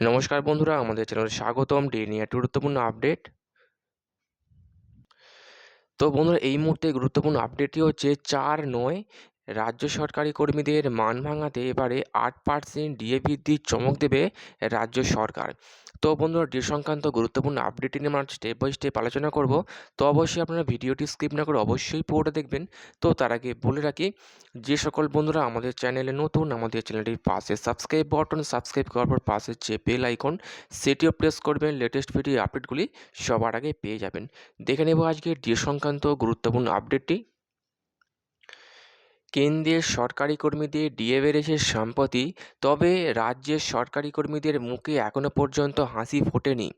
নমস্কার বন্ধুরা, আমাদের চ্যানেলে স্বাগতম। ডে নিয়ে একটা গুরুত্বপূর্ণ আপডেট। তো বন্ধুরা, এই মুহূর্তে গুরুত্বপূর্ণ আপডেটটি হচ্ছে চার নয় রাজ্য সরকারি কর্মীদের মান ভাঙাতে এবারে আট পার্সেন্ট ডিএ বৃদ্ধির চমক দেবে রাজ্য সরকার। তো বন্ধুরা ডি সংক্রান্ত গুরুত্বপূর্ণ আপডেটটি নিয়ে আমরা স্টেপ বাই স্টেপ আলোচনা করব। তো অবশ্যই আপনারা ভিডিওটি স্কিপ না করে অবশ্যই পুরোটা দেখবেন। তো তার আগে বলে রাখি, যে সকল বন্ধুরা আমাদের চ্যানেলে নতুন, আমাদের চ্যানেলটির পাশে সাবস্ক্রাইব বাটন সাবস্ক্রাইব করার পর পাশে যে বেল আইকন সেটিও প্রেস করবেন। লেটেস্ট ভিডিও আপডেটগুলি সবার আগে পেয়ে যাবেন। দেখে নেব আজকে ডি সংক্রান্ত গুরুত্বপূর্ণ আপডেটটি কেন্দ্রের সরকারি কর্মীদের ডিএ বেড়েছে সম্প্রতি তবে রাজ্যের সরকারি কর্মীদের মুখে এখনও পর্যন্ত হাসি ফোটেনি।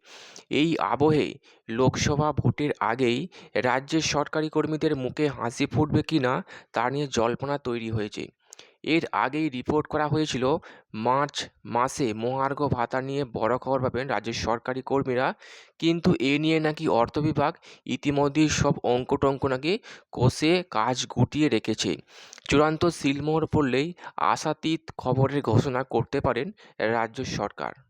এই আবহে লোকসভা ভোটের আগেই রাজ্যের সরকারি কর্মীদের মুখে হাসি ফুটবে কি না তা নিয়ে জল্পনা তৈরি হয়েছে। এর আগেই রিপোর্ট করা হয়েছিল, মার্চ মাসে মহার্ঘ ভাতা নিয়ে বড় খবর পাবেন রাজ্যের সরকারি কর্মীরা। কিন্তু এ নিয়ে নাকি অর্থ বিভাগ ইতিমধ্যেই সব অঙ্ক টঙ্ক নাকি কষে কাজ গুটিয়ে রেখেছে। চূড়ান্ত সিলমোহর পড়লেই আশাতীত খবরের ঘোষণা করতে পারেন রাজ্য সরকার।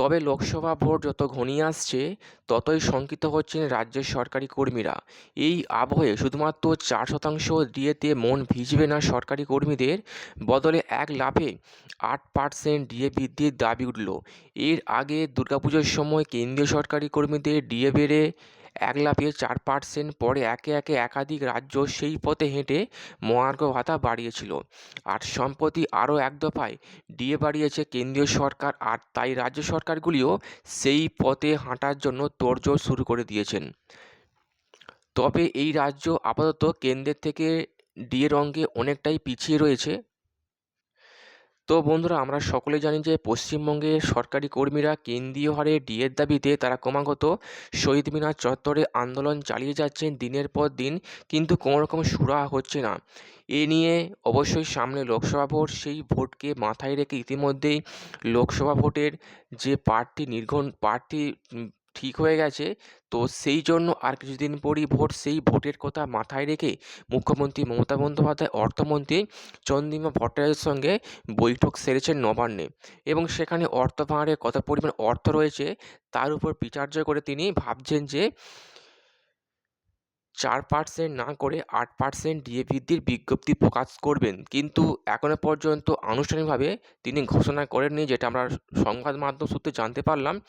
তবে লোকসভা ভোট যত ঘনিয়ে আসছে, ততই শঙ্কিত হচ্ছেন রাজ্যের সরকারি কর্মীরা। এই আবহে শুধুমাত্র চার শতাংশ ডিএতে মন ভিজবে না সরকারি কর্মীদের, বদলে এক লাফে আট পার্সেন্ট ডিএ বৃদ্ধির দাবি উঠল। এর আগে দুর্গাপুজোর সময় কেন্দ্রীয় সরকারি কর্মীদের ডিএ বেড়ে এক লাফিয়ে চার পার্সেন্ট পরে একে একে একাধিক রাজ্য সেই পথে হেঁটে মহার্ঘ ভাতা বাড়িয়েছিল। আর সম্প্রতি আরও এক দফায় ডিএ বাড়িয়েছে কেন্দ্রীয় সরকার, আর তাই রাজ্য সরকারগুলিও সেই পথে হাঁটার জন্য তোড়জোড় শুরু করে দিয়েছেন। তবে এই রাজ্য আপাতত কেন্দ্রের থেকে ডিএর অঙ্কে অনেকটাই পিছিয়ে রয়েছে। তো বন্ধুরা, আমরা সকলে জানি যে পশ্চিমবঙ্গের সরকারি কর্মীরা কেন্দ্রীয় হারে ডিএর দাবিতে তারা ক্রমাগত শহীদ মিনার চত্বরে আন্দোলন চালিয়ে যাচ্ছেন দিনের পর দিন, কিন্তু কোনো রকম সুরা হচ্ছে না। এ নিয়ে অবশ্যই সামনে লোকসভা ভোট, সেই ভোটকে মাথায় রেখে ইতিমধ্যেই লোকসভা ভোটের যে প্রার্থী নির্ঘন প্রার্থী ঠিক হয়ে গেছে। তো সেই জন্য আর কিছুদিন পরই ভোট, সেই ভোটের কথা মাথায় রেখে মুখ্যমন্ত্রী মমতা বন্দ্যোপাধ্যায়, অর্থমন্ত্রী চন্দ্রিমা ভট্টাচার্যের সঙ্গে বৈঠক সেরেছেন নবান্নে। এবং সেখানে অর্থ ভাঁড়ে কত পরিমাণ অর্থ রয়েছে, তার উপর বিচার্য করে তিনি ভাবছেন যে চার পার্সেন্ট না করে আট পার্সেন্ট ডিএ বৃদ্ধির বিজ্ঞপ্তি প্রকাশ করবেন। কিন্তু এখনও পর্যন্ত আনুষ্ঠানিকভাবে তিনি ঘোষণা করেননি, যেটা আমরা সংবাদ মাধ্যম সূত্রে জানতে পারলাম।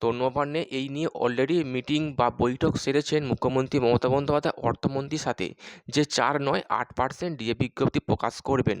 তো নবান্নে এই নিয়ে অলরেডি মিটিং বা বৈঠক সেরেছেন মুখ্যমন্ত্রী মমতা বন্দ্যোপাধ্যায়, অর্থমন্ত্রীর সাথে। যে চার নয়, আট পার্সেন্ট ডিএ বিজ্ঞপ্তি প্রকাশ করবেন।